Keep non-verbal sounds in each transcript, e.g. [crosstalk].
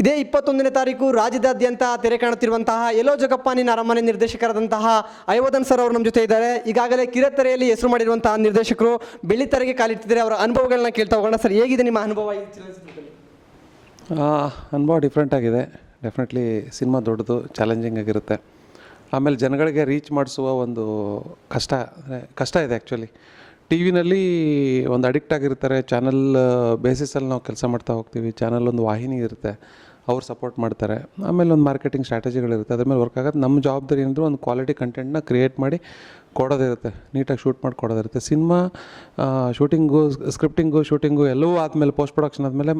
ಇದೇ ಇಪ್ಪತ್ತೊಂದನೇ ತಾರೀಕು ರಾಜ್ಯದಾದ್ಯಂತ ತೆರೆ ಕಾಣುತ್ತಿರುವಂತಹ ಎಲ್ಲೋ ಜಗಪ್ಪಾನಿನ ಅರಮನೆ ನಿರ್ದೇಶಕರಾದಂತಹ ಅಯೋಧನ್ ಸರ್ ಅವರು ನಮ್ಮ ಜೊತೆ ಇದ್ದಾರೆ. ಈಗಾಗಲೇ ಕಿರತೆರೆಯಲ್ಲಿ ಹೆಸರು ಮಾಡಿರುವಂತಹ ನಿರ್ದೇಶಕರು ಬೆಳ್ಳಿತೆರೆಗೆ ಕಾಲಿಟ್ಟಿದ್ದಾರೆ. ಅವರ ಅನುಭವಗಳನ್ನ ಕೇಳ್ತಾ ಹೋಗೋಣ. ಸರ್, ಹೇಗಿದೆ ನಿಮ್ಮ ಅನುಭವ ಅನುಭವ ಡಿಫ್ರೆಂಟ್ ಆಗಿದೆ. ಡೆಫಿನೆಟ್ಲಿ ಸಿನಿಮಾ ದೊಡ್ಡದು ಚಾಲೆಂಜಿಂಗ್ ಆಗಿರುತ್ತೆ. ಆಮೇಲೆ ಜನಗಳಿಗೆ ರೀಚ್ ಮಾಡಿಸುವ ಒಂದು ಕಷ್ಟ ಕಷ್ಟ ಇದೆ ಆ್ಯಕ್ಚುಲಿ ಟಿ ವಿನಲ್ಲಿ ಒಂದು ಅಡಿಕ್ಟ್ ಆಗಿರ್ತಾರೆ. ಚಾನಲ್ ಬೇಸಿಸಲ್ಲಿ ನಾವು ಕೆಲಸ ಮಾಡ್ತಾ ಹೋಗ್ತೀವಿ. ಚಾನಲ್ ಒಂದು ವಾಹಿನಿ ಇರುತ್ತೆ. ಅವ್ರು ಸಪೋರ್ಟ್ ಮಾಡ್ತಾರೆ. ಆಮೇಲೆ ಒಂದು ಮಾರ್ಕೆಟಿಂಗ್ ಸ್ಟ್ರಾಟಜಿಗಳಿರುತ್ತೆ ಅದ್ರ ಮೇಲೆ ವರ್ಕ್ ಆಗೋದು ನಮ್ಮ ಜವಾಬ್ದಾರಿ ಏನಂದ್ರೆ ಒಂದು ಕ್ವಾಲಿಟಿ ಕಂಟೆಂಟ್ನ ಕ್ರಿಯೇಟ್ ಮಾಡಿ ಕೊಡೋದಿರುತ್ತೆ. ನೀಟಾಗಿ ಶೂಟ್ ಮಾಡಿ ಕೊಡೋದಿರುತ್ತೆ. ಸಿನಿಮಾ ಶೂಟಿಂಗು, ಸ್ಕ್ರಿಪ್ಟಿಂಗು, ಶೂಟಿಂಗು ಎಲ್ಲವೂ ಆದಮೇಲೆ ಪೋಸ್ಟ್ ಪ್ರೊಡಕ್ಷನ್ ಆದಮೇಲೆ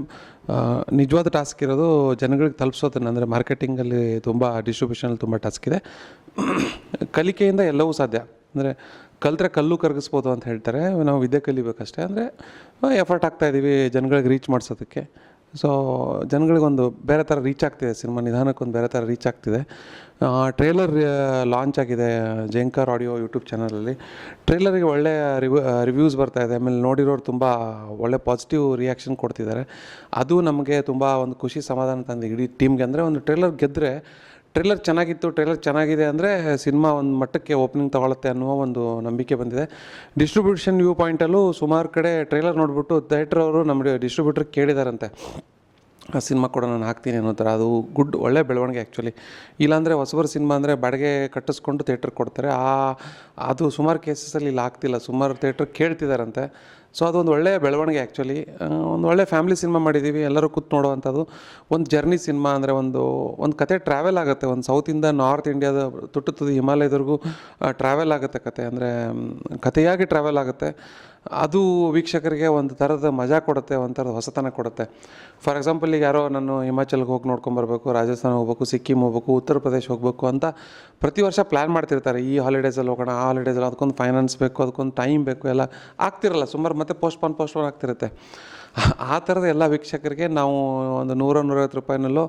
ನಿಜವಾದ ಟಾಸ್ಕ್ ಇರೋದು ಜನಗಳಿಗೆ ತಲುಪಿಸೋದನ್ನು. ಅಂದರೆ ಮಾರ್ಕೆಟಿಂಗಲ್ಲಿ ತುಂಬ ಡಿಸ್ಟ್ರಿಬ್ಯೂಷನಲ್ಲಿ ತುಂಬ ಟಾಸ್ಕ್ ಇದೆ. ಕಲಿಕೆಯಿಂದ ಎಲ್ಲವೂ ಸಾಧ್ಯ. ಅಂದರೆ ಕಲ್ತ್ರೆ ಕಲ್ಲು ಕರಗಿಸ್ಬೋದು ಅಂತ ಹೇಳ್ತಾರೆ. ನಾವು ವಿದ್ಯೆ ಕಲಿಬೇಕಷ್ಟೇ. ಅಂದರೆ ಎಫರ್ಟ್ ಹಾಕ್ತಾಯಿದ್ದೀವಿ ಜನಗಳಿಗೆ ರೀಚ್ ಮಾಡಿಸೋದಕ್ಕೆ. ಸೊ ಜನಗಳಿಗೊಂದು ಬೇರೆ ಥರ ರೀಚ್ ಆಗ್ತಿದೆ ಸಿನಿಮಾ ನಿಧಾನಕ್ಕೊಂದು ಬೇರೆ ಥರ ರೀಚ್ ಆಗ್ತಿದೆ. ಟ್ರೇಲರ್ ಲಾಂಚ್ ಆಗಿದೆ ಜೇಂಕರ್ ಆಡಿಯೋ ಯೂಟ್ಯೂಬ್ ಚಾನಲಲ್ಲಿ ಟ್ರೇಲರಿಗೆ ಒಳ್ಳೆ ರಿವ್ಯೂ ರಿವ್ಯೂಸ್ ಬರ್ತಾ ಇದೆ. ಆಮೇಲೆ ನೋಡಿರೋರು ತುಂಬ ಒಳ್ಳೆ ಪಾಸಿಟಿವ್ ರಿಯಾಕ್ಷನ್ ಕೊಡ್ತಿದ್ದಾರೆ. ಅದು ನಮಗೆ ತುಂಬ ಒಂದು ಖುಷಿ ಸಮಾಧಾನ ತಂದು ಇಡೀ ಟೀಮ್ಗೆ ಅಂದರೆ, ಒಂದು ಟ್ರೇಲರ್ ಗೆದ್ದರೆ ಟ್ರೇಲರ್ ಚೆನ್ನಾಗಿತ್ತು, ಟ್ರೇಲರ್ ಚೆನ್ನಾಗಿದೆ ಅಂದರೆ ಸಿನಿಮಾ ಒಂದು ಮಟ್ಟಕ್ಕೆ ಓಪನಿಂಗ್ ತಗೊಳ್ಳುತ್ತೆ ಅನ್ನುವ ಒಂದು ನಂಬಿಕೆ ಬಂದಿದೆ. ಡಿಸ್ಟ್ರಿಬ್ಯೂಷನ್ ವ್ಯೂ ಪಾಯಿಂಟಲ್ಲೂ ಸುಮಾರು ಕಡೆ ಟ್ರೇಲರ್ ನೋಡಿಬಿಟ್ಟು ಥಿಯೇಟ್ರ್ ಅವರು ನಮ್ಮ ಡಿಸ್ಟ್ರಿಬ್ಯೂಟರ್ ಕೇಳಿದಾರಂತೆ. ಆ ಸಿನಿಮಾ ಕೂಡ ನಾನು ಹಾಕ್ತೀನಿ ಅನ್ನೋ ಥರ, ಅದು ಗುಡ್, ಒಳ್ಳೆ ಬೆಳವಣಿಗೆ ಆ್ಯಕ್ಚುಲಿ ಇಲ್ಲಾಂದರೆ ಹೊಸಬರ ಸಿನಿಮಾ ಅಂದರೆ ಬಾಡಿಗೆ ಕಟ್ಟಿಸ್ಕೊಂಡು ಥಿಯೇಟ್ರ್ ಕೊಡ್ತಾರೆ. ಆ, ಅದು ಸುಮಾರು ಕೇಸಸಲ್ಲಿ ಇಲ್ಲಿ, ಆಗ್ತಿಲ್ಲ. ಸುಮಾರು ಥಿಯೇಟ್ರ್ ಕೇಳ್ತಿದಾರಂತೆ. ಸೊ ಅದೊಂದು ಒಳ್ಳೆಯ ಬೆಳವಣಿಗೆ ಆ್ಯಕ್ಚುಲಿ ಒಂದು ಒಳ್ಳೆ ಫ್ಯಾಮಿಲಿ ಸಿನಿಮಾ ಮಾಡಿದ್ದೀವಿ ಎಲ್ಲರೂ ಕೂತ್ ನೋಡುವಂಥದ್ದು. ಒಂದು ಜರ್ನಿ ಸಿನಿಮಾ ಅಂದರೆ ಒಂದು ಒಂದು ಕತೆ ಟ್ರಾವೆಲ್ ಆಗುತ್ತೆ. ಒಂದು ಸೌತಿಂದ ನಾರ್ತ್ ಇಂಡಿಯಾದ ತುಟ್ಟು ತುದಿ ಹಿಮಾಲಯದವರೆಗೂ ಟ್ರಾವೆಲ್ ಆಗುತ್ತೆ ಕತೆ. ಅಂದರೆ ಕಥೆಯಾಗಿ ಟ್ರಾವೆಲ್ ಆಗುತ್ತೆ. ಅದು ವೀಕ್ಷಕರಿಗೆ ಒಂದು ಥರದ ಮಜಾ ಕೊಡುತ್ತೆ, ಒಂದು ಥರದ ಹೊಸತನ ಕೊಡುತ್ತೆ. ಫಾರ್ ಎಕ್ಸಾಂಪಲ್ ಈಗ ಯಾರೋ ನಾನು ಹಿಮಾಚಲ್ಗೆ ಹೋಗಿ ನೋಡ್ಕೊಂಬರ್ಬೇಕು ರಾಜಸ್ಥಾನ ಹೋಗ್ಬೇಕು ಸಿಕ್ಕಿಮ್ ಹೋಗ್ಬೇಕು, ಉತ್ತರ ಪ್ರದೇಶ ಹೋಗಬೇಕು ಅಂತ ಪ್ರತಿ ವರ್ಷ ಪ್ಲ್ಯಾನ್ ಮಾಡ್ತಿರ್ತಾರೆ. ಈ ಹಾಲಿಡೇಸಲ್ಲಿ ಹೋಗೋಣ, ಆ ಹಾಲಿಡೇಸಲ್ಲಿ ಅದಕ್ಕೊಂದು ಫೈನಾನ್ಸ್ ಬೇಕು, ಅದಕ್ಕೊಂದು ಟೈಮ್ ಬೇಕು, ಎಲ್ಲ ಆಗ್ತಿರಲ್ಲ. ಸುಮಾರು ಮತ್ತೆ ಪೋಸ್ಟ್ಪೋನ್ ಪೋಸ್ಟ್ಪೋನ್ ಆಗ್ತಿರುತ್ತೆ. ಆ ಥರದ ಎಲ್ಲ ವೀಕ್ಷಕರಿಗೆ ನಾವು ಒಂದು ನೂರ, ನೂರೈವತ್ತು ರೂಪಾಯಿನಲ್ಲೂ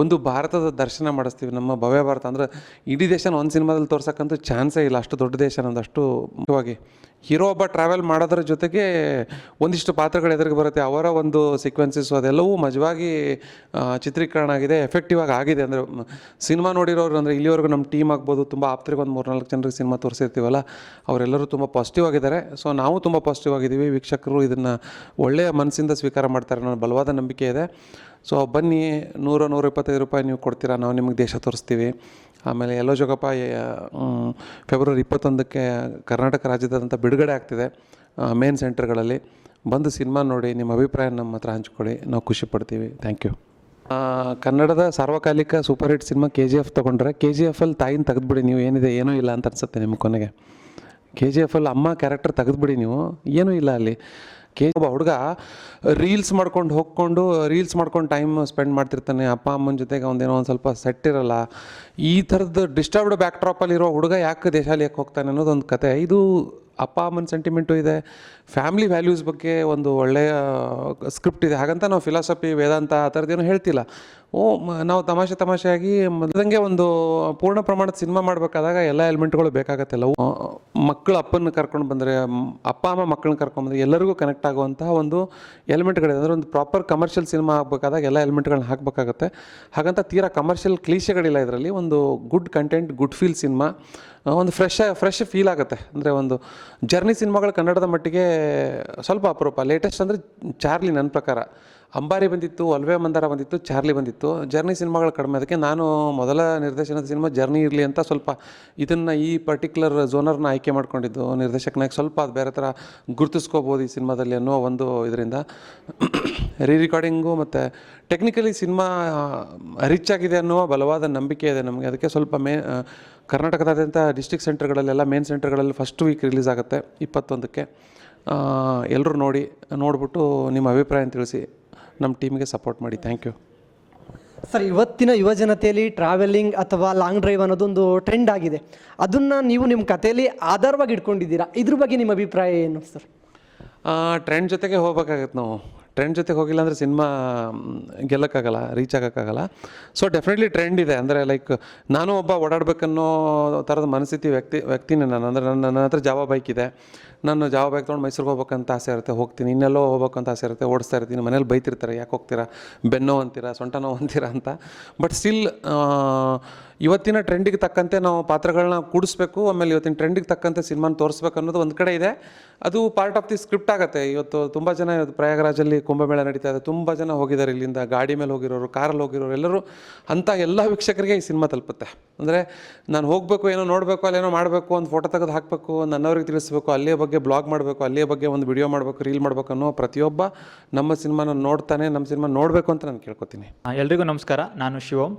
ಒಂದು ಭಾರತದ ದರ್ಶನ ಮಾಡಿಸ್ತೀವಿ. ನಮ್ಮ ಭವ್ಯ ಭಾರತ ಅಂದರೆ ಇಡೀ ದೇಶನ ಒಂದು ಸಿನಿಮಾದಲ್ಲಿ ತೋರ್ಸೋಕ್ಕಂತೂ ಚಾನ್ಸೇ ಇಲ್ಲ. ಅಷ್ಟು ದೊಡ್ಡ ದೇಶ ನಂದು ಮುಖ್ಯವಾಗಿ. ಹೀರೋ ಒಬ್ಬ ಟ್ರಾವೆಲ್ ಮಾಡೋದ್ರ ಜೊತೆಗೆ ಒಂದಿಷ್ಟು ಪಾತ್ರಗಳು ಎದುರಿಗೆ ಬರುತ್ತೆ. ಅವರ ಒಂದು ಸೀಕ್ವೆನ್ಸಸ್ ಅದೆಲ್ಲವೂ ಮಜವಾಗಿ ಚಿತ್ರೀಕರಣ ಆಗಿದೆ ಎಫೆಕ್ಟಿವ್ ಆಗಿ ಆಗಿದೆ. ಅಂದರೆ ಸಿನಿಮಾ ನೋಡಿರೋರು ಅಂದರೆ ಇಲ್ಲಿವರೆಗೂ ನಮ್ಮ ಟೀಮ್ ಆಗ್ಬೋದು, ತುಂಬ ಆಪ್ತರಿಗೆ ಒಂದು ಮೂರ್ನಾಲ್ಕು ಜನರಿಗೆ ಸಿನಿಮಾ ತೋರಿಸಿರ್ತೀವಲ್ಲ, ಅವರೆಲ್ಲರೂ ತುಂಬ ಪಾಸಿಟಿವ್ ಆಗಿದ್ದಾರೆ. ಸೊ ನಾವು ತುಂಬ ಪಾಸಿಟಿವ್ ಆಗಿದ್ದೀವಿ. ವೀಕ್ಷಕರು ಇದನ್ನು ಒಳ್ಳೆಯ ಮನಸ್ಸಿಂದ ಸ್ವೀಕಾರ ಮಾಡ್ತಾರೆ ಅನ್ನೋ ಬಲವಾದ ನಂಬಿಕೆ ಇದೆ. ಸೊ ಬನ್ನಿ, ನೂರ ನೂರ ಇಪ್ಪತ್ತೈದು ರೂಪಾಯಿ ನೀವು ಕೊಡ್ತೀರಾ, ನಾವು ನಿಮಗೆ ದೇಶ ತೋರಿಸ್ತೀವಿ. ಆಮೇಲೆ ಎಲ್ಲೋ ಜೋಗಪ್ಪ ಫೆಬ್ರವರಿ ಇಪ್ಪತ್ತೊಂದಕ್ಕೆ ಕರ್ನಾಟಕ ರಾಜ್ಯದಾದಂಥ ಬಿಡುಗಡೆ ಆಗ್ತಿದೆ ಮೇನ್ ಸೆಂಟರ್ಗಳಲ್ಲಿ ಬಂದು ಸಿನಿಮಾ ನೋಡಿ, ನಿಮ್ಮ ಅಭಿಪ್ರಾಯ ನಮ್ಮ ಹತ್ರ ಹಂಚ್ಕೊಳ್ಳಿ. ನಾವು ಖುಷಿ ಪಡ್ತೀವಿ. ಥ್ಯಾಂಕ್ ಯು ಕನ್ನಡದ ಸಾರ್ವಕಾಲಿಕ super hit cinema K G F ತೊಗೊಂಡ್ರೆ ಕೆ ಜಿ ಎಫಲ್ಲಿ ತಾಯಿನ ತೆಗೆದುಬಿಡಿ, ನೀವು ಏನಿದೆ, ಏನೂ ಇಲ್ಲ ಅಂತ ಅನ್ಸುತ್ತೆ ನಿಮ್ಮ ಕೊನೆಗೆ. ಕೆ ಜಿ ಎಫಲ್ಲಿ ಅಮ್ಮ ಕ್ಯಾರೆಕ್ಟರ್ ತೆಗೆದುಬಿಡಿ ನೀವು, ಏನೂ ಇಲ್ಲ ಅಲ್ಲಿ. ಕೆ ಒಬ್ಬ ಹುಡುಗ ರೀಲ್ಸ್ ಮಾಡ್ಕೊಂಡು ಹೋಗ್ಕೊಂಡು ರೀಲ್ಸ್ ಮಾಡ್ಕೊಂಡು ಟೈಮ್ ಸ್ಪೆಂಡ್ ಮಾಡ್ತಿರ್ತಾನೆ. ಅಪ್ಪ, ಅಮ್ಮನ ಜೊತೆಗೆ ಒಂದೇನೋ ಒಂದು ಸ್ವಲ್ಪ ಸೆಟ್ ಇರಲ್ಲ. ಈ ಥರದ್ದು ಡಿಸ್ಟರ್ಬ್ಡ್ ಬ್ಯಾಕ್ ಡ್ರಾಪಲ್ಲಿರೋ ಹುಡುಗ ಯಾಕೆ ದೇಶಾಲಿಯಕ್ಕೆ ಹೋಗ್ತಾನೆ ಅನ್ನೋದು ಒಂದು ಕತೆ. ಇದು ಅಪ್ಪ, ಅಮ್ಮನ ಸೆಂಟಿಮೆಂಟು ಇದೆ. ಫ್ಯಾಮಿಲಿ ವ್ಯಾಲ್ಯೂಸ್ ಬಗ್ಗೆ ಒಂದು ಒಳ್ಳೆಯ ಸ್ಕ್ರಿಪ್ಟ್ ಇದೆ. ಹಾಗಂತ ನಾವು ಫಿಲಾಸಫಿ ವೇದಾಂತ ಆ ಥರದ್ದೇನು ಹೇಳ್ತಿಲ್ಲ. ಓ ನಾವು ತಮಾಷೆ ತಮಾಷೆಯಾಗಿ ಮೊದಲಂಗೆ ಒಂದು ಪೂರ್ಣ ಪ್ರಮಾಣದ ಸಿನಿಮಾ ಮಾಡಬೇಕಾದಾಗ ಎಲ್ಲ ಎಲಿಮೆಂಟ್ಗಳು ಬೇಕಾಗತ್ತೆ. ಲವ್ ಮಕ್ಕಳು ಅಪ್ಪನ ಕರ್ಕೊಂಡು ಬಂದರೆ ಅಪ್ಪ, ಅಮ್ಮ ಮಕ್ಕಳನ್ನ ಕರ್ಕೊಂಡು ಬಂದರೆ ಎಲ್ಲರಿಗೂ ಕನೆಕ್ಟ್ ಆಗುವಂತಹ ಒಂದು ಎಲಿಮೆಂಟ್ಗಳಿದೆ ಅಂದರೆ ಒಂದು ಪ್ರಾಪರ್ ಕಮರ್ಷಿಯಲ್ ಸಿನಿಮಾ ಆಗಬೇಕಾದಾಗ ಎಲ್ಲ ಎಲಿಮೆಂಟ್ಗಳನ್ನ ಹಾಕಬೇಕಾಗುತ್ತೆ. ಹಾಗಂತ ತೀರಾ ಕಮರ್ಷಿಯಲ್ ಕ್ಲೀಶೆಗಳಿಲ್ಲ ಇದರಲ್ಲಿ. ಒಂದು good content good feel cinema ಒಂದು ಫ್ರೆಶ್ ಫ್ರೆಶ್ ಫೀಲ್ ಆಗುತ್ತೆ. ಅಂದರೆ ಒಂದು ಜರ್ನಿ ಸಿನಿಮಾಗಳು ಕನ್ನಡದ ಮಟ್ಟಿಗೆ ಸ್ವಲ್ಪ ಅಪರೂಪ. ಲೇಟೆಸ್ಟ್ ಅಂದರೆ ಚಾರ್ಲಿ ನನ್ನ ಪ್ರಕಾರ. ಅಂಬಾರಿ ಬಂದಿತ್ತು ಒಲ್ವೆ ಮಂದಾರ ಬಂದಿತ್ತು, ಚಾರ್ಲಿ ಬಂದಿತ್ತು. ಜರ್ನಿ ಸಿನಿಮಾಗಳು ಕಡಿಮೆ. ಅದಕ್ಕೆ ನಾನು ಮೊದಲ ನಿರ್ದೇಶನದ ಸಿನಿಮಾ ಜರ್ನಿ ಇರಲಿ ಅಂತ ಸ್ವಲ್ಪ ಇದನ್ನು ಈ ಪರ್ಟಿಕ್ಯುಲರ್ ಝೋನರ್ನ ಆಯ್ಕೆ ಮಾಡ್ಕೊಂಡಿದ್ದು. ನಿರ್ದೇಶಕನಾಗಿ ಸ್ವಲ್ಪ ಅದು ಬೇರೆ ಥರ ಗುರುತಿಸ್ಕೋಬೋದು ಈ ಸಿನಿಮಾದಲ್ಲಿ ಅನ್ನೋ ಒಂದು ಇದರಿಂದ. ರೀ ರಿಕಾರ್ಡಿಂಗು ಮತ್ತು ಟೆಕ್ನಿಕಲಿ ಸಿನಿಮಾ ರಿಚ್ ಆಗಿದೆ ಅನ್ನುವ ಬಲವಾದ ನಂಬಿಕೆ ಇದೆ ನಮಗೆ. ಅದಕ್ಕೆ ಸ್ವಲ್ಪ ಮೇ ಕರ್ನಾಟಕದಾದ್ಯಂತ ಡಿಸ್ಟ್ರಿಕ್ಟ್ ಸೆಂಟರ್ಗಳಲ್ಲೆಲ್ಲ ಮೇನ್ ಸೆಂಟರ್ಗಳಲ್ಲಿ ಫಸ್ಟ್ ವೀಕ್ ರಿಲೀಸ್ ಆಗುತ್ತೆ, ಇಪ್ಪತ್ತೊಂದಕ್ಕೆ. ಎಲ್ಲರೂ ನೋಡಿ, ನೋಡಿಬಿಟ್ಟು ನಿಮ್ಮ ಅಭಿಪ್ರಾಯ ತಿಳಿಸಿ. ನಮ್ಮ ಟೀಮ್ಗೆ ಸಪೋರ್ಟ್ ಮಾಡಿ. ಥ್ಯಾಂಕ್ ಯು ಸರ್ ಇವತ್ತಿನ ಯುವ ಜನತೆಯಲ್ಲಿ ಟ್ರಾವೆಲಿಂಗ್ ಅಥವಾ ಲಾಂಗ್ ಡ್ರೈವ್ ಅನ್ನೋದೊಂದು ಟ್ರೆಂಡ್ ಆಗಿದೆ. ಅದನ್ನು ನೀವು ನಿಮ್ಮ ಕಥೆಯಲ್ಲಿ ಆಧಾರವಾಗಿ ಇಟ್ಕೊಂಡಿದ್ದೀರಾ? ಇದ್ರ ಬಗ್ಗೆ ನಿಮ್ಮ ಅಭಿಪ್ರಾಯ ಏನು ಸರ್? ಟ್ರೆಂಡ್ ಜೊತೆಗೆ ಹೋಗ್ಬೇಕಾಗತ್ತೆ ನಾವು. ಟ್ರೆಂಡ್ ಜೊತೆಗೆ ಹೋಗಿಲ್ಲ ಅಂದರೆ ಸಿನಿಮಾ ಗೆಲ್ಲಕ್ಕಾಗಲ್ಲ ರೀಚ್ ಆಗೋಕ್ಕಾಗಲ್ಲ. ಸೊ ಡೆಫಿನೆಟ್ಲಿ ಟ್ರೆಂಡ್ ಇದೆ. ಅಂದರೆ ಲೈಕ್ ನಾನು ಒಬ್ಬ ಓಡಾಡಬೇಕನ್ನೋ ಥರದ ಮನಸ್ಥಿತಿ ವ್ಯಕ್ತಿ, ವ್ಯಕ್ತಿನೇ ನಾನು. ಅಂದರೆ, ನನ್ನ ನನ್ನ ಹತ್ರ ಜಾವ ಬೈಕ್ ಇದೆ. ನಾನು ಜಾವ ಬೈಕ್ ತೊಗೊಂಡು ಮೈಸೂರಿಗೆ ಹೋಗ್ಬೇಕಂತ ಆಸೆ ಇರುತ್ತೆ. ಹೋಗ್ತೀನಿ. ಇನ್ನೆಲ್ಲೋ ಹೋಗ್ಬೇಕಂತ ಆಸೆ ಇರುತ್ತೆ. ಓಡಿಸ್ತಾ ಇರ್ತೀನಿ. ಮನೇಲಿ ಬೈತಿರ್ತಾರೆ. ಯಾಕೆ ಹೋಗ್ತೀರಾ? ಬೆನ್ನೋ ಅಂತೀರಾ? ಸೊಂಟ ನೋವು ಅಂತೀರಾ ಅಂತ. ಬಟ್ ಸ್ಟಿಲ್ ಇವತ್ತಿನ ಟ್ರೆಂಡಿಗೆ ತಕ್ಕಂತೆ ನಾವು ಪಾತ್ರಗಳನ್ನ ಕೂಡಿಸ್ಬೇಕು. ಆಮೇಲೆ ಇವತ್ತಿನ ಟ್ರೆಂಡಿಗೆ ತಕ್ಕಂತೆ ಸಿನಿಮಾನ ತೋರಿಸ್ಬೇಕು ಅನ್ನೋದು ಒಂದು ಕಡೆ ಇದೆ. ಅದು ಪಾರ್ಟ್ ಆಫ್ ದಿ ಸ್ಕ್ರಿಪ್ಟ್ ಆಗುತ್ತೆ. ಇವತ್ತು ತುಂಬ ಜನ ಇವತ್ತು ಪ್ರಯಾಗರಾಜಲ್ಲಿ ಕುಂಭಮೇಳ ನಡೀತಾ ಇದೆ. ತುಂಬ ಜನ ಹೋಗಿದ್ದಾರೆ ಇಲ್ಲಿಂದ. ಗಾಡಿ ಮೇಲೆ ಹೋಗಿರೋರು ಕಾರಲ್ಲಿ ಹೋಗಿರೋರು, ಎಲ್ಲರೂ ಅಂಥ ಎಲ್ಲ ವೀಕ್ಷಕರಿಗೆ ಈ ಸಿನಿಮಾ ತಲುಪುತ್ತೆ. ಅಂದರೆ ನಾನು ಹೋಗಬೇಕು, ಏನೋ ನೋಡಬೇಕು ಅಲ್ಲೇನೋ ಮಾಡಬೇಕು ಒಂದು ಫೋಟೋ ತೆಗೆದು ಹಾಕಬೇಕು, ನನ್ನವ್ರಿಗೆ ತಿಳಿಸ್ಬೇಕು, ಅಲ್ಲಿಯ ಬಗ್ಗೆ ಬ್ಲಾಗ್ ಮಾಡಬೇಕು, ಅಲ್ಲಿಯ ಬಗ್ಗೆ ಒಂದು ವಿಡಿಯೋ ಮಾಡಬೇಕು ರೀಲ್ ಮಾಡಬೇಕು ಅನ್ನೋ ಪ್ರತಿಯೊಬ್ಬ ನಮ್ಮ ಸಿನಿಮಾನ ನೋಡ್ತಾನೆ, ನಮ್ಮ ಸಿನಿಮಾ ನೋಡಬೇಕು ಅಂತ ನಾನು ಕೇಳ್ಕೊತೀನಿ. ಎಲ್ರಿಗೂ ನಮಸ್ಕಾರ. ನಾನು ಶಿವಮ್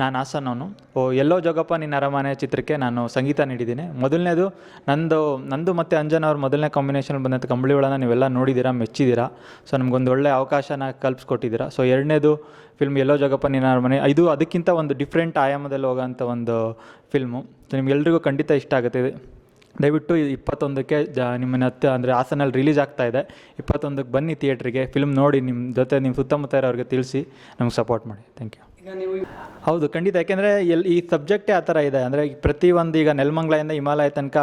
ನಾನು ಹಾಸನವನು. ಓ, ಎಲ್ಲೋ ಜೋಗಪ್ಪ ನಿನ್ನ ಅರಮನೆ ಚಿತ್ರಕ್ಕೆ ನಾನು ಸಂಗೀತ ನೀಡಿದ್ದೀನಿ. ಮೊದಲನೇದು, ನಂದು ನಂದು ಮತ್ತು ಅಂಜನ್ ಅವ್ರ ಮೊದಲನೇ ಕಾಂಬಿನೇಷನ್ ಬಂದಂಥ ಕಂಬಳಿಗಳನ್ನು ನೀವೆಲ್ಲ ನೋಡಿದ್ದೀರಾ, ಮೆಚ್ಚಿದ್ದೀರಾ? ಸೊ ನಮಗೊಂದು ಒಳ್ಳೆ ಅವಕಾಶನ ಕಲ್ಪಿಸ್ಕೊಟ್ಟಿದ್ದೀರಾ. ಸೊ ಎರಡನೇದು ಫಿಲ್ಮ್ ಎಲ್ಲೋ ಜೋಗಪ್ಪ ನಿನ್ನ ಅರಮನೆ. ಇದು ಅದಕ್ಕಿಂತ ಒಂದು ಡಿಫ್ರೆಂಟ್ ಆಯಾಮದಲ್ಲಿ ಹೋಗೋಂಥ ಒಂದು ಫಿಲ್ಮು ಸೊ ನಿಮ್ಗೆಲ್ರಿಗೂ ಖಂಡಿತ ಇಷ್ಟ ಆಗುತ್ತೆ. ದಯವಿಟ್ಟು ಇಪ್ಪತ್ತೊಂದಕ್ಕೆ ಜ, ನಿಮ್ಮನ್ನ ಹತ್ತು, ಅಂದರೆ ಹಾಸನಲ್ಲಿ ರಿಲೀಸ್ ಆಗ್ತಾ ಇದೆ. ಇಪ್ಪತ್ತೊಂದಕ್ಕೆ ಬನ್ನಿ ಥಿಯೇಟ್ರಿಗೆ ಫಿಲ್ಮ್ ನೋಡಿ ನಿಮ್ಮ ಜೊತೆ ನಿಮ್ಮ ಸುತ್ತಮುತ್ತ ಇರೋರಿಗೆ ತಿಳಿಸಿ. ನಮ್ಗೆ ಸಪೋರ್ಟ್ ಮಾಡಿ. ಥ್ಯಾಂಕ್ ಯು ಹೌದು, ಖಂಡಿತ. ಯಾಕೆಂದರೆ ಎಲ್ಲಿ ಈ ಸಬ್ಜೆಕ್ಟೇ ಆ ಥರ ಇದೆ. ಅಂದರೆ ಪ್ರತಿ ಒಂದು ಈಗ ನೆಲಮಂಗ್ಲಿಂದ ಹಿಮಾಲಯ ತನಕ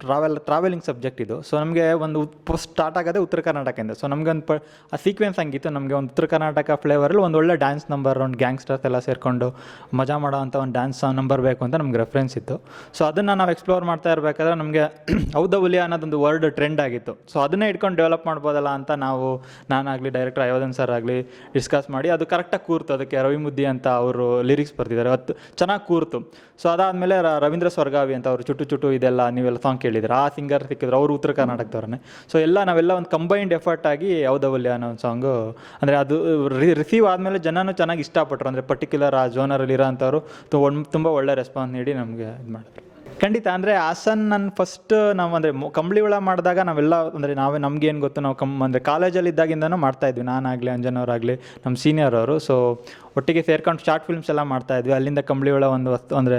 ಟ್ರಾವೆಲ್ ಟ್ರಾವೆಲಿಂಗ್ ಸಬ್ಜೆಕ್ಟ್ ಇದು. ಸೊ ನಮಗೆ ಒಂದು ಸ್ಟಾರ್ಟ್ ಆಗೋದೇ ಉತ್ತರ ಕರ್ನಾಟಕದಿಂದ. ಸೊ ನಮಗೆ ಒಂದು ಪ ಆ ಸೀಕ್ವೆನ್ಸ್ ಹಂಗಿತ್ತು. ನಮಗೆ ಒಂದು ಉತ್ತರ ಕರ್ನಾಟಕ ಫ್ಲೇವರಲ್ಲಿ ಒಂದು ಒಳ್ಳೆ ಡ್ಯಾನ್ಸ್ ನಂಬರ್ ಒಂದು ಗ್ಯಾಂಗ್ಸ್ಟರ್ಸ್ ಎಲ್ಲ ಸೇರಿಕೊಂಡು ಮಜಾ ಮಾಡೋ ಅಂಥ ಒಂದು ಡ್ಯಾನ್ಸ್ ನಂಬರ್ ಬೇಕು ಅಂತ ನಮ್ಗೆ ರೆಫರೆನ್ಸ್ ಇತ್ತು. ಸೊ ಅದನ್ನು ನಾವು ಎಕ್ಸ್ಪ್ಲೋರ್ ಮಾಡ್ತಾ ಇರಬೇಕಾದ್ರೆ ನಮಗೆ [clears throat] ಔದವುಲ್ಯ ಅನ್ನೋದೊಂದು ವರ್ಡ್ ಟ್ರೆಂಡ್ ಆಗಿತ್ತು. ಸೊ ಅದನ್ನೇ ಇಟ್ಕೊಂಡು ಡೆವಲಪ್ ಮಾಡ್ಬೋದಲ್ಲ ಅಂತ ನಾವು ನಾನಾಗಲಿ ಡೈರೆಕ್ಟರ್ ಅಯೋಧನ್ ಸರ್ ಆಗಲಿ ಡಿಸ್ಕಸ್ ಮಾಡಿ ಅದು ಕರೆಕ್ಟಾಗಿ ಕೂರ್ತು. ಅದಕ್ಕೆ ರವಿ ಅಂತ ಅವರು ಲಿರಿಕ್ಸ್ ಬರ್ತಿದ್ದಾರೆ ಅದು ಚೆನ್ನಾಗಿ ಕೂರ್ತು. ಸೊ ಅದಾದಮೇಲೆ ರವೀಂದ್ರ ಸ್ವರ್ಗಾವಿ ಅಂತ ಅವರು ಚುಟ್ಟು ಚುಟ್ಟು ಇದೆಲ್ಲ ನೀವೆಲ್ಲ ಸಾಂಗ್ ಕೇಳಿದ್ರು ಆ ಸಿಂಗರ್ ಸಿಕ್ಕಿದ್ರು. ಅವರು ಉತ್ತರ ಕರ್ನಾಟಕದವ್ರನ್ನೇ. ಸೊ ಎಲ್ಲ ನಾವೆಲ್ಲ ಒಂದು ಕಂಬೈನ್ಡ್ ಎಫರ್ಟ್ ಆಗಿ ಔದವಲ್ಯ ಅನ್ನೋ ಒಂದು ಸಾಂಗು ಅಂದರೆ ಅದು ರಿಸೀವ್ ಆದಮೇಲೆ ಜನನು ಚೆನ್ನಾಗಿ ಇಷ್ಟಪಟ್ಟರು ಅಂದರೆ ಪರ್ಟಿಕ್ಯುಲರ್ ಆ ಜೋನರಲ್ಲಿ ಇರೋ ಅಂಥವ್ರು ತುಂಬ ಒಳ್ಳೆ ರೆಸ್ಪಾನ್ಸ್ ನೀಡಿ ನಮಗೆ ಇದು ಮಾಡಿದ್ರು. ಖಂಡಿತ. ಅಂದರೆ ಹಾಸನ್ ನನ್ನ ಫಸ್ಟ್ ನಾವು ಅಂದರೆ ಕಂಬಳಿ ಹುಳ ಮಾಡಿದಾಗ ನಾವೆಲ್ಲ ಅಂದರೆ ನಾವೇ ಏನು ಗೊತ್ತು, ನಾವು ಕಮ್ ಅಂದರೆ ಕಾಲೇಜಲ್ಲಿ ಇದ್ದಾಗಿಂದನೂ ಮಾಡ್ತಾಯಿದ್ವಿ ನಾನಾಗಲಿ, ಅಂಜನವರಾಗಲಿ ನಮ್ಮ ಸೀನಿಯರ್ ಅವರು. ಸೊ ಒಟ್ಟಿಗೆ ಸೇರ್ಕೊಂಡು ಶಾರ್ಟ್ ಫಿಲ್ಮ್ಸ್ ಎಲ್ಲ ಮಾಡ್ತಾಯಿದ್ವಿ ಅಲ್ಲಿಂದ ಕಂಬಳಿ ಹುಳ ಒಂದು ವಸ್ತು, ಅಂದರೆ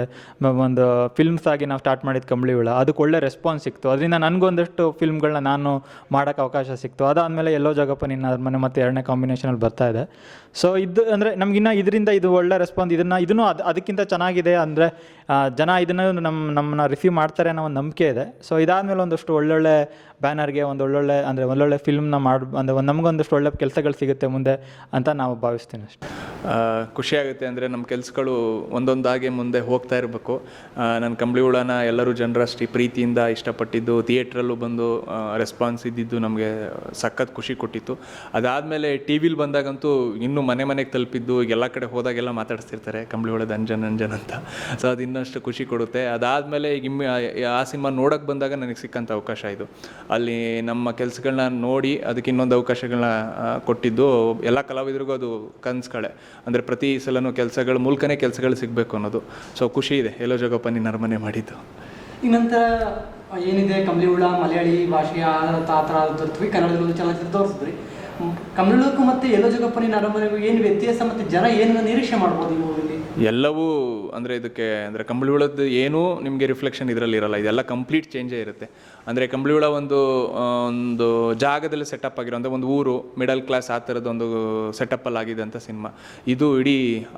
ಒಂದು ಫಿಲ್ಮ್ಸ್ ಆಗಿ ನಾವು ಸ್ಟಾರ್ಟ್ ಮಾಡಿದ ಕಂಬಳಿ ಹುಳ. ಅದಕ್ಕೆ ಒಳ್ಳೆ ರೆಸ್ಪಾನ್ಸ್ ಸಿಕ್ತು. ಅದರಿಂದ ನನಗೊಂದಷ್ಟು ಫಿಲ್ಮ್ಗಳನ್ನ ನಾನು ಮಾಡೋಕ್ಕೆ ಅವಕಾಶ ಸಿಕ್ತು. ಅದಾದಮೇಲೆ ಎಲ್ಲೋ ಜಾಗಪ್ಪ ನಿನ್ನ ಮನೆ ಮತ್ತು ಎರಡನೇ ಕಾಂಬಿನೇಷನಲ್ಲಿ ಬರ್ತಾ ಇದೆ. ಸೊ ಇದು, ಅಂದರೆ ನಮಗಿನ್ನ ಇದರಿಂದ ಇದು ಒಳ್ಳೆ ರೆಸ್ಪಾನ್ಸ್ ಇದನ್ನು ಇದನ್ನು ಅದು, ಅದಕ್ಕಿಂತ ಚೆನ್ನಾಗಿದೆ ಅಂದರೆ ಜನ ಇದನ್ನು ನಮ್ಮ ನಮ್ಮನ್ನ ರಿಸೀವ್ ಮಾಡ್ತಾರೆ ಅನ್ನೋ ಒಂದು ನಂಬಿಕೆ ಇದೆ. ಸೊ ಇದಾದಮೇಲೆ ಒಂದಷ್ಟು ಒಳ್ಳೊಳ್ಳೆ ಬ್ಯಾನರ್ಗೆ ಒಂದು ಒಳ್ಳೊಳ್ಳೆ, ಅಂದರೆ ಒಳ್ಳೊಳ್ಳೆ ಫಿಲ್ಮ್ನ ಮಾಡಿ, ಅಂದರೆ ನಮಗೊಂದಷ್ಟು ಒಳ್ಳೆ ಕೆಲಸಗಳು ಸಿಗುತ್ತೆ ಮುಂದೆ ಅಂತ ನಾವು ಭಾವಿಸ್ತೀನಿ ಅಷ್ಟೆ. ಖುಷಿಯಾಗುತ್ತೆ ಅಂದರೆ ನಮ್ಮ ಕೆಲಸಗಳು ಒಂದೊಂದಾಗೆ ಮುಂದೆ ಹೋಗ್ತಾ ಇರಬೇಕು. ನನ್ನ ಕಂಬಳಿ ಹುಳನ ಎಲ್ಲರೂ ಜನರಷ್ಟು ಪ್ರೀತಿಯಿಂದ ಇಷ್ಟಪಟ್ಟಿದ್ದು ಥಿಯೇಟ್ರಲ್ಲೂ ಬಂದು ರೆಸ್ಪಾನ್ಸ್ ಇದ್ದಿದ್ದು ನಮಗೆ ಸಖತ್ ಖುಷಿ ಕೊಟ್ಟಿತ್ತು. ಅದಾದಮೇಲೆ ಟಿ ವಿಲಿ ಬಂದಾಗಂತೂ ಇನ್ನೂ ಮನೆ ಮನೆಗೆ ತಲುಪಿದ್ದು, ಎಲ್ಲ ಕಡೆ ಹೋದಾಗೆಲ್ಲ ಮಾತಾಡಿಸ್ತಿರ್ತಾರೆ, ಕಂಬಳಿ ಹುಳದ ಅಂಜನ್ ಅಂಜನ್ ಅಂತ. ಸೊ ಅದು ಇನ್ನಷ್ಟು ಖುಷಿ ಕೊಡುತ್ತೆ. ಅದಾದಮೇಲೆ ಈಗ ಆ ಸಿನಿಮಾ ನೋಡೋಕ್ಕೆ ಬಂದಾಗ ನನಗೆ ಸಿಕ್ಕಂಥ ಅವಕಾಶ ಇದು. ಅಲ್ಲಿ ನಮ್ಮ ಕೆಲಸಗಳನ್ನ ನೋಡಿ ಅದಕ್ಕೆ ಇನ್ನೊಂದು ಅವಕಾಶಗಳನ್ನ ಕೊಟ್ಟಿದ್ದು ಎಲ್ಲ ಕಲಾವಿದರಿಗೂ ಅದು ಕನಸುಗಳೇ. ಅಂದರೆ ಪ್ರತಿ ಸಲನೂ ಕೆಲಸಗಳ, ಮೂಲಕನೇ ಕೆಲಸಗಳು ಸಿಗಬೇಕು ಅನ್ನೋದು. ಸೊ ಖುಷಿ ಇದೆ. ಎಲ್ಲೋ ಜಗಪ್ಪ, ನಿನ್ನ ಅರಮನೆ ಮಾಡಿದ್ದು. ಈ ನಂತರ ಏನಿದೆ? ಕಂಬಳಿಹುಳ, ಮಲಯಾಳಿ ಭಾಷೆಯ ತಾತ್ರ ತೋರಿಸ್ತೀವಿ ಕನ್ನಡದಲ್ಲಿ ಚಲನಚಿತ್ರ ತೋರಿಸಿದ್ರಿ. ಕಂಬಳಿಹುಳಕ್ಕೂ ಮತ್ತು ಎಲ್ಲೋ ಜಗಪ್ಪನಿನ ಅರಮನೆಗೂ ಏನು ವ್ಯತ್ಯಾಸ ಮತ್ತು ಜನ ಏನನ್ನ ನಿರೀಕ್ಷೆ ಮಾಡ್ಬೋದು ಈ ಎಲ್ಲವೂ ಅಂದರೆ ಇದಕ್ಕೆ ಅಂದರೆ ಕಂಬಳಿ ಹುಳದ್ದು ಏನೂ ನಿಮಗೆ ರಿಫ್ಲೆಕ್ಷನ್ ಇದರಲ್ಲಿ ಇರಲ್ಲ. ಇದೆಲ್ಲ ಕಂಪ್ಲೀಟ್ ಚೇಂಜೇ ಇರುತ್ತೆ. ಅಂದರೆ ಕಂಬಳಿ ಹುಳ ಒಂದು ಒಂದು ಜಾಗದಲ್ಲಿ ಸೆಟಪ್ ಆಗಿರೋ ಅಂದರೆ ಒಂದು ಊರು ಮಿಡಲ್ ಕ್ಲಾಸ್ ಆ ಥರದ್ದು ಒಂದು ಸೆಟಪ್ಪಲ್ಲಿ ಅಂತ ಸಿನಿಮಾ ಇದು ಇಡೀ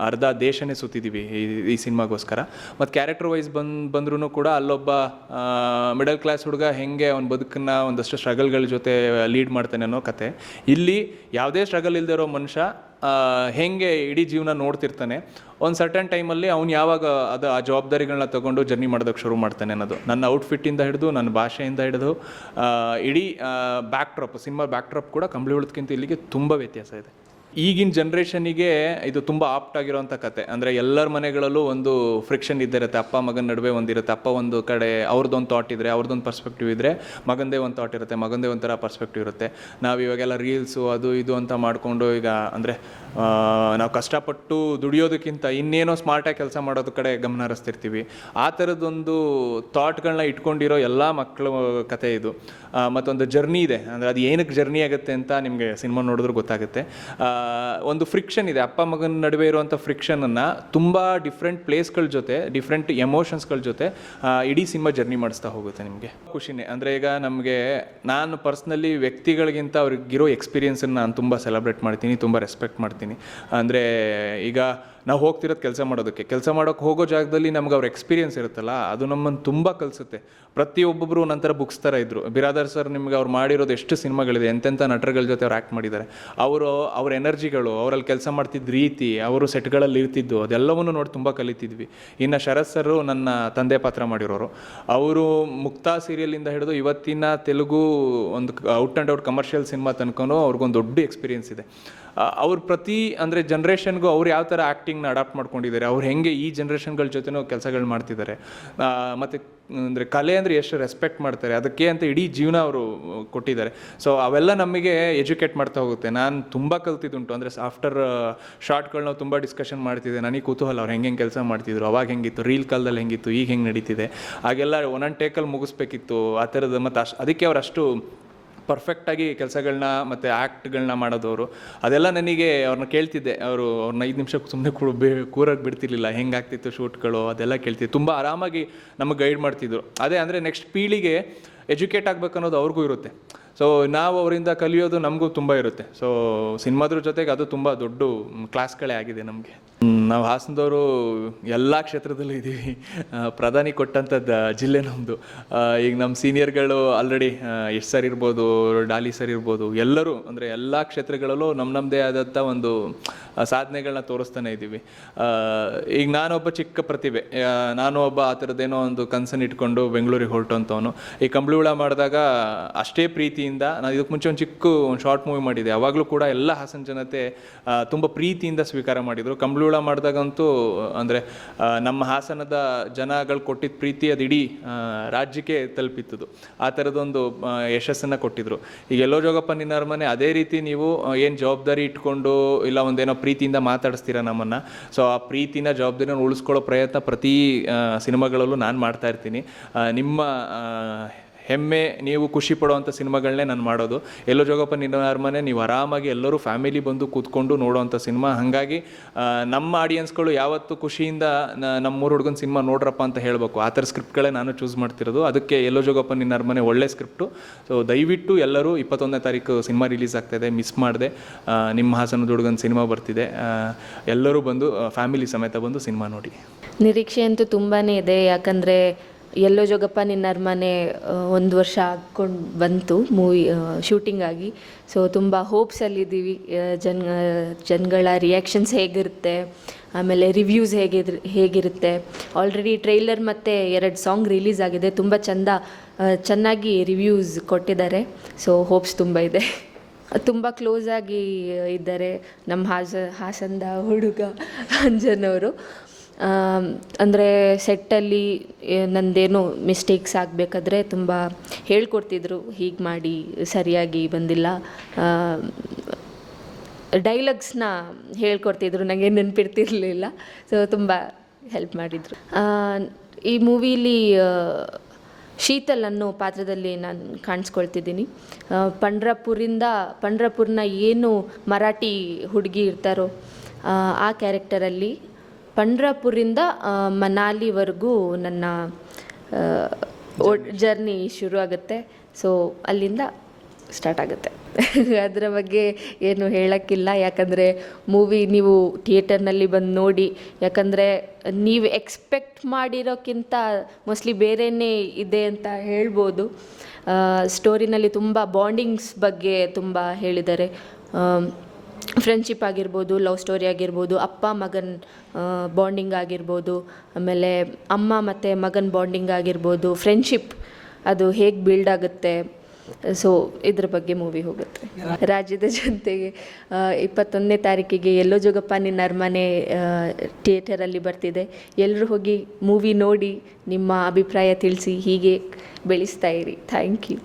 ಅರ್ಧ ದೇಶನೇ ಸುತ್ತಿದ್ದೀವಿ ಈ ಈ ಸಿನಿಮಾಗೋಸ್ಕರ ಮತ್ತು ಕ್ಯಾರೆಕ್ಟರ್ ವೈಸ್ ಬಂದು ಬಂದ್ರೂ ಕೂಡ ಅಲ್ಲೊಬ್ಬ ಮಿಡಲ್ ಕ್ಲಾಸ್ ಹುಡುಗ ಹೆಂಗೆ ಅವ್ನ ಬದುಕನ್ನ ಒಂದಷ್ಟು ಸ್ಟ್ರಗಲ್ಗಳ ಜೊತೆ ಲೀಡ್ ಮಾಡ್ತಾನೆ ಅನ್ನೋ ಕತೆ. ಇಲ್ಲಿ ಯಾವುದೇ ಸ್ಟ್ರಗಲ್ ಇಲ್ಲದೆ ಇರೋ ಮನುಷ್ಯ ಹೆಂಗೆ ಇಡೀ ಜೀವನ ನೋಡ್ತಿರ್ತಾನೆ, ಒಂದು ಸರ್ಟನ್ ಟೈಮಲ್ಲಿ ಅವ್ನು ಯಾವಾಗ ಅದು, ಆ ಜವಾಬ್ದಾರಿಗಳನ್ನ ತಗೊಂಡು ಜರ್ನಿ ಮಾಡೋದಕ್ಕೆ ಶುರು ಮಾಡ್ತಾನೆ ಅನ್ನೋದು. ನನ್ನ ಔಟ್ಫಿಟ್ಟಿಂದ ಹಿಡಿದು, ನನ್ನ ಭಾಷೆಯಿಂದ ಹಿಡಿದು ಇಡೀ backdrop cinema backdrop ಕೂಡ ಕಂಬಳಿ ಉಳಿದ್ಕಿಂತ ಇಲ್ಲಿಗೆ ತುಂಬ ವ್ಯತ್ಯಾಸ ಇದೆ. ಈಗಿನ ಜನ್ರೇಷನಿಗೆ ಇದು ತುಂಬ ಆಪ್ಟ್ ಆಗಿರೋಂಥ ಕತೆ. ಅಂದರೆ ಎಲ್ಲರ ಮನೆಗಳಲ್ಲೂ ಒಂದು ಫ್ರಿಕ್ಷನ್ ಇದ್ದಿರುತ್ತೆ. ಅಪ್ಪ, ಮಗನ ನಡುವೆ ಒಂದಿರುತ್ತೆ. ಅಪ್ಪ ಒಂದು ಕಡೆ ಅವ್ರದ್ದೊಂದು ಥಾಟ್ ಇದ್ದರೆ ಅವ್ರದ್ದೊಂದು ಪರ್ಸ್ಪೆಕ್ಟಿವ್ ಇದ್ದರೆ ಮಗಂದೇ ಒಂದು ಥಾಟ್ ಇರುತ್ತೆ. ಮಗಂದೇ ಒಂಥರ ಪರ್ಸ್ಪೆಕ್ಟಿವ್ ಇರುತ್ತೆ. ನಾವು ಇವಾಗೆಲ್ಲ ರೀಲ್ಸು ಅದು ಇದು ಅಂತ ಮಾಡಿಕೊಂಡು ಈಗ ಅಂದರೆ ನಾವು ಕಷ್ಟಪಟ್ಟು ದುಡಿಯೋದಕ್ಕಿಂತ ಇನ್ನೇನೋ ಸ್ಮಾರ್ಟಾಗಿ ಕೆಲಸ ಮಾಡೋದ್ರ ಕಡೆ ಗಮನ ಹರಿಸ್ತಿರ್ತೀವಿ. ಆ ಥರದ್ದೊಂದು ಥಾಟ್ಗಳನ್ನ ಇಟ್ಕೊಂಡಿರೋ ಎಲ್ಲ ಮಕ್ಕಳು ಕತೆ ಇದು. ಮತ್ತೊಂದು ಜರ್ನಿ ಇದೆ. ಅಂದರೆ ಅದು ಏನಕ್ಕೆ ಜರ್ನಿ ಆಗುತ್ತೆ ಅಂತ ನಿಮಗೆ ಸಿನಿಮಾ ನೋಡಿದ್ರೆ ಗೊತ್ತಾಗುತ್ತೆ. ಒಂದು ಫ್ರಿಕ್ಷನ್ ಇದೆ. ಅಪ್ಪ ಮಗನ ನಡುವೆ ಇರುವಂಥ ಫ್ರಿಕ್ಷನನ್ನು ತುಂಬ ಡಿಫ್ರೆಂಟ್ ಪ್ಲೇಸ್ಗಳ ಜೊತೆ ಡಿಫ್ರೆಂಟ್ ಎಮೋಷನ್ಸ್ಗಳ ಜೊತೆ ಇಡೀ ಸಿನಿಮಾ ಜರ್ನಿ ಮಾಡಿಸ್ತಾ ಹೋಗುತ್ತೆ ನಿಮಗೆ. ಖುಷಿನೇ. ಅಂದರೆ ಈಗ ನಮಗೆ ನಾನು ಪರ್ಸ್ನಲಿ ವ್ಯಕ್ತಿಗಳಿಗಿಂತ ಅವ್ರಿಗಿರೋ ಎಕ್ಸ್ಪೀರಿಯನ್ಸನ್ನು ನಾನು ತುಂಬ ಸೆಲೆಬ್ರೇಟ್ ಮಾಡ್ತೀನಿ, ತುಂಬ ರೆಸ್ಪೆಕ್ಟ್ ಮಾಡ್ತೀನಿ. ಅಂದರೆ ಈಗ ನಾವು ಹೋಗ್ತಿರೋದು ಕೆಲಸ ಮಾಡೋದಕ್ಕೆ. ಕೆಲಸ ಮಾಡೋಕ್ಕೆ ಹೋಗೋ ಜಾಗದಲ್ಲಿ ನಮ್ಗೆ ಅವ್ರ ಎಕ್ಸ್ಪೀರಿಯೆನ್ಸ್ ಇರುತ್ತಲ್ಲ, ಅದು ನಮ್ಮನ್ನು ತುಂಬ ಕಲಿಸುತ್ತೆ. ಪ್ರತಿಯೊಬ್ಬೊಬ್ಬರು ನಂತರ ಬುಕ್ಸ್ ಥರ ಇದ್ದರು ಬಿರಾದರ್ ಸರ್ ನಿಮ್ಗೆ ಅವ್ರು ಮಾಡಿರೋದು ಎಷ್ಟು ಸಿನಿಮಾಗಳಿದೆ ಎಂತೆಂಥ ನಟರುಗಳ ಜೊತೆ ಅವ್ರು ಆ್ಯಕ್ಟ್ ಮಾಡಿದ್ದಾರೆ. ಅವರು, ಅವ್ರ ಎನರ್ಜಿಗಳು ಅವರಲ್ಲಿ ಕೆಲಸ ಮಾಡ್ತಿದ್ದ ರೀತಿ, ಅವರು ಸೆಟ್ಗಳಲ್ಲಿ ಇರ್ತಿದ್ದು, ಅದೆಲ್ಲವನ್ನು ನೋಡಿ ತುಂಬ ಕಲಿತಿದ್ವಿ. ಇನ್ನು ಶರತ್ ಸರ್ ನನ್ನ ತಂದೆ ಪಾತ್ರ ಮಾಡಿರೋರು. ಅವರು ಮುಕ್ತಾ ಸೀರಿಯಲಿಂದ ಹಿಡಿದು ಇವತ್ತಿನ ತೆಲುಗು ಒಂದು out and out commercial cinema ತನ್ಕೊಂಡು ಅವ್ರಿಗೊಂದು ದೊಡ್ಡ ಎಕ್ಸ್ಪೀರಿಯನ್ಸ್ ಇದೆ. ಅವ್ರ ಪ್ರತಿ, ಅಂದರೆ ಜನ್ರೇಷನ್ಗೂ ಅವ್ರು ಯಾವ ಥರ ಅಡಾಪ್ಟ್ ಮಾಡ್ಕೊಂಡಿದ್ದಾರೆ. ಅವ್ರು ಹೆಂಗೆ ಈ ಜನ್ರೇಷನ್ಗಳ ಜೊತೆನೂ ಕೆಲಸಗಳು ಮಾಡ್ತಿದ್ದಾರೆ. ಮತ್ತು, ಅಂದರೆ ಕಲೆ ಅಂದರೆ ಎಷ್ಟು ರೆಸ್ಪೆಕ್ಟ್ ಮಾಡ್ತಾರೆ, ಅದಕ್ಕೆ ಅಂತ ಇಡೀ ಜೀವನ ಅವರು ಕೊಟ್ಟಿದ್ದಾರೆ. ಸೊ ಅವೆಲ್ಲ ನಮಗೆ ಎಜುಕೇಟ್ ಮಾಡ್ತಾ ಹೋಗುತ್ತೆ. ನಾನು ತುಂಬ ಕಲ್ತಿದ್ದುಂಟು. ಅಂದರೆ ಆಫ್ಟರ್ ಶಾರ್ಟ್ಗಳು ನಾವು ತುಂಬ ಡಿಸ್ಕಷನ್ ಮಾಡ್ತಿದ್ದೆ. ನನಗೆ ಕುತೂಹಲ, ಅವ್ರು ಹೆಂಗೆ ಕೆಲಸ ಮಾಡ್ತಿದ್ರು, ಅವಾಗ ಹೆಂಗಿತ್ತು ರೀಲ್ ಕಾಲದಲ್ಲಿ ಹೆಂಗಿತ್ತು, ಈಗ ಹೆಂಗೆ ನಡೀತಿದೆ. ಹಾಗೆಲ್ಲ ಒಂದೊಂದು ಟೇಕಲ್ಲಿ ಮುಗಿಸ್ಬೇಕಿತ್ತು. ಆ ಥರದ ಮತ್ತು ಅಷ್ಟು ಅದಕ್ಕೆ ಅವರಷ್ಟು ಪರ್ಫೆಕ್ಟಾಗಿ ಕೆಲಸಗಳನ್ನ ಮತ್ತು ಆ್ಯಕ್ಟ್ಗಳನ್ನ ಮಾಡೋದವರು. ಅದೆಲ್ಲ ನನಗೆ ಅವ್ರನ್ನ ಕೇಳ್ತಿದ್ದೆ. ಅವರು ಅವ್ರನ್ನ ಐದು ನಿಮಿಷ ಸುಮ್ಮನೆ ಕೂಡ ಬೇ ಕೂರಕ್ಕೆ ಬಿಡ್ತಿರ್ಲಿಲ್ಲ. ಹೆಂಗಾಗ್ತಿತ್ತು ಶೂಟ್ಗಳು? ಅದೆಲ್ಲ ಕೇಳ್ತಿದ್ದೆ ತುಂಬ ಆರಾಮಾಗಿ ನಮಗೆ ಗೈಡ್ ಮಾಡ್ತಿದ್ರು. ಅದೇ ಅಂದರೆ ನೆಕ್ಸ್ಟ್ ಪೀಳಿಗೆ ಎಜುಕೇಟ್ ಆಗ್ಬೇಕು ಅನ್ನೋದು ಅವ್ರಿಗೂ ಇರುತ್ತೆ. ಸೊ ನಾವು ಅವರಿಂದ ಕಲಿಯೋದು ನಮಗೂ ತುಂಬ ಇರುತ್ತೆ. ಸೊ ಸಿನಿಮಾದ್ರ ಜೊತೆಗೆ ಅದು ತುಂಬ ದೊಡ್ಡ ಕ್ಲಾಸ್ಗಳೇ ಆಗಿದೆ ನಮಗೆ. ನಾವು ಹಾಸನದವರು ಎಲ್ಲ ಕ್ಷೇತ್ರದಲ್ಲೂ ಇದ್ದೀವಿ ಪ್ರಧಾನಿ ಕೊಟ್ಟಂಥದ್ದು ಜಿಲ್ಲೆ ನಮ್ಮದು ಈಗ ನಮ್ಮ ಸೀನಿಯರ್ಗಳು ಆಲ್ರೆಡಿ ಎಸ್ ಸರ್ ಇರ್ಬೋದು, ಡಾಲಿ ಸರ್ ಇರ್ಬೋದು, ಎಲ್ಲರೂ ಅಂದರೆ ಎಲ್ಲ ಕ್ಷೇತ್ರಗಳಲ್ಲೂ ನಮ್ಮ ನಮ್ಮದೇ ಆದಂಥ ಒಂದು ಸಾಧನೆಗಳನ್ನ ತೋರಿಸ್ತಾನೆ ಇದ್ದೀವಿ ಈಗ ನಾನೊಬ್ಬ ಚಿಕ್ಕ ಪ್ರತಿಭೆ. ನಾನು ಒಬ್ಬ ಆ ಥರದ್ದೇನೋ ಒಂದು ಕನ್ಸನ್ ಇಟ್ಕೊಂಡು ಬೆಂಗಳೂರಿಗೆ ಹೊರಟಂಥವನು ಈ ಕಂಬಳಿ ಹುಳ ಮಾಡಿದಾಗ ಅಷ್ಟೇ ಪ್ರೀತಿಯಿಂದ ನಾನು ಇದಕ್ಕೆ ಮುಂಚೆ ಒಂದು ಚಿಕ್ಕ ಒಂದು ಶಾರ್ಟ್ ಮೂವಿ ಮಾಡಿದೆ. ಅವಾಗಲೂ ಕೂಡ ಎಲ್ಲ ಹಾಸನ ಜನತೆ ತುಂಬ ಪ್ರೀತಿಯಿಂದ ಸ್ವೀಕಾರ ಮಾಡಿದರು. ಕಂಬಳಿ ಹುಳ ಮಾಡಿದಾಗಂತೂ, ಅಂದರೆ ನಮ್ಮ ಹಾಸನದ ಜನಗಳು ಕೊಟ್ಟಿದ್ದ ಪ್ರೀತಿ ಅದು ಇಡೀ ರಾಜ್ಯಕ್ಕೆ ತಲುಪಿತ್ತದು. ಆ ಥರದೊಂದು ಯಶಸ್ಸನ್ನು ಕೊಟ್ಟಿದ್ರು. ಈಗ ಎಲ್ಲೋ ಜೋಗಪ್ಪ ನಿನ್ನ ಮನೆ ಅದೇ ರೀತಿ ನೀವು ಏನು ಜವಾಬ್ದಾರಿ ಇಟ್ಕೊಂಡು, ಇಲ್ಲ ಒಂದೇನೋ ಪ್ರೀತಿಯಿಂದ ಮಾತಾಡಿಸ್ತೀರ ನಮ್ಮನ್ನು? ಸೊ, ಆ ಪ್ರೀತಿನ, ಜವಾಬ್ದಾರಿನ ಉಳಿಸ್ಕೊಳ್ಳೋ ಪ್ರಯತ್ನ ಪ್ರತಿ ಸಿನಿಮಾಗಳಲ್ಲೂ ನಾನು ಮಾಡ್ತಾ ಇರ್ತೀನಿ. ನಿಮ್ಮ ಹೆಮ್ಮೆ, ನೀವು ಖುಷಿ ಪಡುವಂಥ ಸಿನಿಮಾಗಳನ್ನೇ ನಾನು ಮಾಡೋದು. ಎಲ್ಲೋ ಜೋಗಪ್ಪ ನಿನ್ನ ಅರಮನೆ, ನೀವು ಆರಾಮಾಗಿ ಎಲ್ಲರೂ ಫ್ಯಾಮಿಲಿ ಬಂದು ಕೂತ್ಕೊಂಡು ನೋಡುವಂಥ ಸಿನಿಮಾ. ಹಾಗಾಗಿ ನಮ್ಮ ಆಡಿಯನ್ಸ್ಗಳು ಯಾವತ್ತು ಖುಷಿಯಿಂದ ನಮ್ಮ ಮೂರು ಹುಡುಗನ ಸಿನಿಮಾ ನೋಡ್ರಪ್ಪ ಅಂತ ಹೇಳಬೇಕು. ಆ ಥರ ಸ್ಕ್ರಿಪ್ಟ್ಗಳೇ ನಾನು ಚೂಸ್ ಮಾಡ್ತಿರೋದು. ಅದಕ್ಕೆ ಎಲ್ಲೋ ಜೋಗಪ್ಪ ನಿನ್ನ ಅರಮನೆ ಒಳ್ಳೆ ಸ್ಕ್ರಿಪ್ಟು. ಸೊ, ದಯವಿಟ್ಟು ಎಲ್ಲರೂ ಇಪ್ಪತ್ತೊಂದನೇ ತಾರೀಕು ಸಿನಿಮಾ ರಿಲೀಸ್ ಆಗ್ತಾಯಿದೆ ಮಿಸ್ ಮಾಡಿದೆ. ನಿಮ್ಮ ಹಾಸನದ ಹುಡುಗನ ಸಿನಿಮಾ ಬರ್ತಿದೆ. ಎಲ್ಲರೂ ಬಂದು ಫ್ಯಾಮಿಲಿ ಸಮೇತ ಬಂದು ಸಿನಿಮಾ ನೋಡಿ. ನಿರೀಕ್ಷೆ ಅಂತೂ ತುಂಬಾ ಇದೆ. ಯಾಕಂದರೆ ಎಲ್ಲೋ ಜೋಗಪ್ಪ ನಿನ್ನ ಅರಮನೆ ಒಂದು ವರ್ಷ ಆಗ್ಕೊಂಡು ಬಂತು ಮೂವಿ ಶೂಟಿಂಗ್ ಆಗಿ. ಸೊ ತುಂಬ ಹೋಪ್ಸಲ್ಲಿದ್ದೀವಿ ಜನ ಜನಗಳ ರಿಯಾಕ್ಷನ್ಸ್ ಹೇಗಿರುತ್ತೆ, ಆಮೇಲೆ ರಿವ್ಯೂಸ್ ಹೇಗಿರ್ ಹೇಗಿರುತ್ತೆ. ಆಲ್ರೆಡಿ ಟ್ರೈಲರ್ ಮತ್ತು ಎರಡು ಸಾಂಗ್ ರಿಲೀಸ್ ಆಗಿದೆ. ತುಂಬ ಚಂದ ಚೆನ್ನಾಗಿ ರಿವ್ಯೂಸ್ ಕೊಟ್ಟಿದ್ದಾರೆ. ಸೊ ಹೋಪ್ಸ್ ತುಂಬ ಇದೆ. [laughs] ತುಂಬ ಕ್ಲೋಸ್ ಆಗಿ ಇದ್ದಾರೆ ನಮ್ಮ ಹಾಸ, ಹಾಸನದ ಹುಡುಗ ಅಂಜನವರು ಅಂದರೆ ಸೆಟ್ಟಲ್ಲಿ ನಂದೇನು ಮಿಸ್ಟೇಕ್ಸ್ ಆಗಬೇಕಾದ್ರೆ ತುಂಬ ಹೇಳ್ಕೊಡ್ತಿದ್ರು, ಹೀಗೆ ಮಾಡಿ, ಸರಿಯಾಗಿ ಬಂದಿಲ್ಲ. ಡೈಲಾಗ್ಸ್ನ ಹೇಳ್ಕೊಡ್ತಿದ್ರು ನನಗೆ ನೆನಪಿರ್ತಿರ್ಲಿಲ್ಲ. ಸೊ ತುಂಬ ಹೆಲ್ಪ್ ಮಾಡಿದರು. ಈ ಮೂವಿಲಿ ಶೀತಲ್ ಅನ್ನೋ ಪಾತ್ರದಲ್ಲಿ ನಾನು ಕಾಣಿಸ್ಕೊಳ್ತಿದ್ದೀನಿ. ಪಂಡ್ರಾಪುರಿಂದ ಪಂಡ್ರಪುರ್ನ ಏನು ಮರಾಠಿ ಹುಡುಗಿ ಇರ್ತಾರೋ, ಆ ಕ್ಯಾರೆಕ್ಟರಲ್ಲಿ ಪಂಡ್ರಪುರಿಂದ ಮನಾಲಿವರೆಗೂ ನನ್ನ ಜರ್ನಿ ಶುರು ಆಗುತ್ತೆ ಸೊ ಅಲ್ಲಿಂದ ಸ್ಟಾರ್ಟ್ ಆಗುತ್ತೆ. [laughs] ಅದರ ಬಗ್ಗೆ ಏನು ಹೇಳೋಕ್ಕಿಲ್ಲ. ಯಾಕಂದರೆ ಮೂವಿ ನೀವು ಥಿಯೇಟರ್ನಲ್ಲಿ ಬಂದು ನೋಡಿ ಯಾಕಂದರೆ ನೀವು ಎಕ್ಸ್ಪೆಕ್ಟ್ ಮಾಡಿರೋಕ್ಕಿಂತ ಮೋಸ್ಟ್ಲಿ ಬೇರೆಯೇ ಇದೆ ಅಂತ ಹೇಳ್ಬೋದು. ಸ್ಟೋರಿನಲ್ಲಿ ತುಂಬ ಬಾಂಡಿಂಗ್ಸ್ ಬಗ್ಗೆ ತುಂಬ ಹೇಳಿದ್ದಾರೆ. ಫ್ರೆಂಡ್ಶಿಪ್ ಆಗಿರ್ಬೋದು ಲವ್ ಸ್ಟೋರಿ ಆಗಿರ್ಬೋದು, ಅಪ್ಪ, ಮಗನ್ ಬಾಂಡಿಂಗ್ ಆಗಿರ್ಬೋದು, ಆಮೇಲೆ ಅಮ್ಮ ಮತ್ತು ಮಗನ ಬಾಂಡಿಂಗ್ ಆಗಿರ್ಬೋದು ಫ್ರೆಂಡ್ಶಿಪ್ ಅದು ಹೇಗೆ ಬಿಲ್ಡ್ ಆಗುತ್ತೆ ಸೊ ಇದ್ರ ಬಗ್ಗೆ ಮೂವಿ ಹೋಗುತ್ತೆ. ರಾಜ್ಯದ ಜನತೆಗೆ ಇಪ್ಪತ್ತೊಂದನೇ ತಾರೀಕಿಗೆ ಎಲ್ಲೋ ಜೋಗಪ್ಪ ನಿನ್ನ ಅರಮನೆ ಥಿಯೇಟರಲ್ಲಿ ಬರ್ತಿದೆ. ಎಲ್ಲರೂ ಹೋಗಿ ಮೂವಿ ನೋಡಿ ನಿಮ್ಮ ಅಭಿಪ್ರಾಯ ತಿಳಿಸಿ, ಹೀಗೆ ಬೆಳೆಸ್ತಾ ಇರಿ. Thank you